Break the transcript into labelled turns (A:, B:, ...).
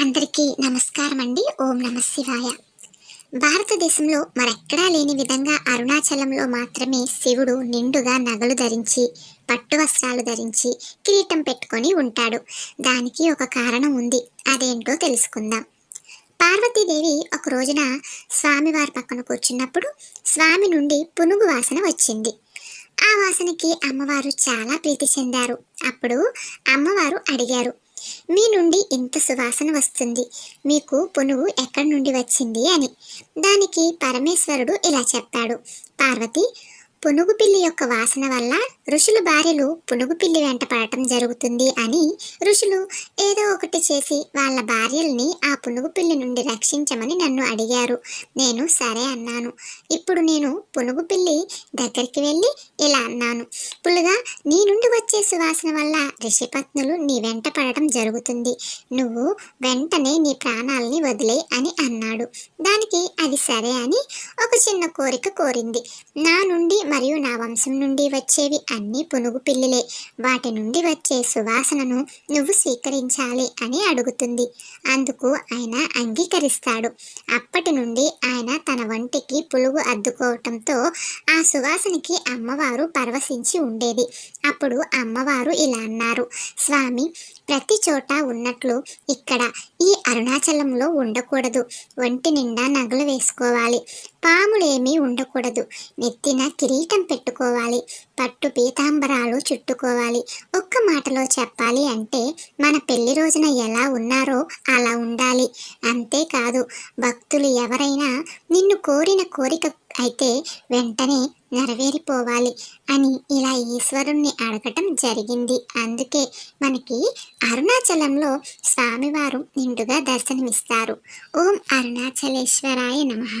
A: అందరికీ నమస్కారం అండి ఓం నమ శివాయ. భారతదేశంలో మరెక్కడా లేని విధంగా అరుణాచలంలో మాత్రమే శివుడు నిండుగా నగలు ధరించి పట్టు వస్త్రాలు ధరించి కిరీటం పెట్టుకొని ఉంటాడు. దానికి ఒక కారణం ఉంది. అదేంటో తెలుసుకుందాం. పార్వతీదేవి ఒక రోజున స్వామివారి పక్కన కూర్చున్నప్పుడు స్వామి నుండి పునుగు వాసన వచ్చింది. ఆ వాసనకి అమ్మవారు చాలా ప్రీతి చెందారు. అప్పుడు అమ్మవారు అడిగారు మీ నుండి ఇంత సువాసన వస్తుంది. మీకు పునుగు ఎక్కడి నుండి వచ్చింది అని. దానికి పరమేశ్వరుడు ఇలా చెప్పాడు. పార్వతి పునుగు పిల్లి యొక్క వాసన వల్ల ఋషుల భార్యలు పునుగు పిల్లి వెంట పడటం జరుగుతుంది అని ఋషులు ఏదో ఒకటి చేసి వాళ్ళ భార్యల్ని ఆ పునుగు పిల్లి నుండి రక్షించమని నన్ను అడిగారు. నేను సరే అన్నాను. ఇప్పుడు నేను పునుగు పిల్లి దగ్గరికి వెళ్ళి ఇలా అన్నాను. పులుగా నీ నుండి వచ్చే సువాసన వల్ల ఋషిపత్నులు నీ వెంట పడటం జరుగుతుంది. నువ్వు వెంటనే నీ ప్రాణాలని వదిలే అని అన్నాడు. దానికి అది సరే అని ఒక చిన్న కోరిక కోరింది. నా నుండి మరియు నా వంశం నుండి వచ్చేవి అన్ని పునుగు పిల్లిలే. వాటి నుండి వచ్చే సువాసనను నువ్వు స్వీకరించాలి అని అడుగుతుంది. అందుకు ఆయన అంగీకరిస్తాడు. అప్పటి నుండి ఆయన తన వంటికి పులుగు అద్దుకోవటంతో ఆ సువాసనకి అమ్మవారు పరవశించి ఉండేది. అప్పుడు అమ్మవారు ఇలా అన్నారు స్వామి ప్రతి చోట ఉన్నట్లు ఇక్కడ ఈ అరుణాచలంలో ఉండకూడదు. ఒంటి నిండా నగలు వేసుకోవాలి. పాములేమీ ఉండకూడదు. నెత్తిన కిరీటం పెట్టుకోవాలి. పట్టు పీతాంబరాలు చుట్టుకోవాలి. ఒక్క మాటలో చెప్పాలి అంటే మన పెళ్ళి రోజున ఎలా ఉన్నారో అలా ఉండాలి. అంతేకాదు భక్తులు ఎవరైనా నిన్ను కోరిన కోరిక అయితే వెంటనే నెరవేరిపోవాలి అని ఇలా ఈశ్వరుణ్ణి అడగటం జరిగింది. అందుకే మనకి అరుణాచలంలో స్వామివారు నిండుగా దర్శనమిస్తారు. ఓం అరుణాచలేశ్వరాయ నమః.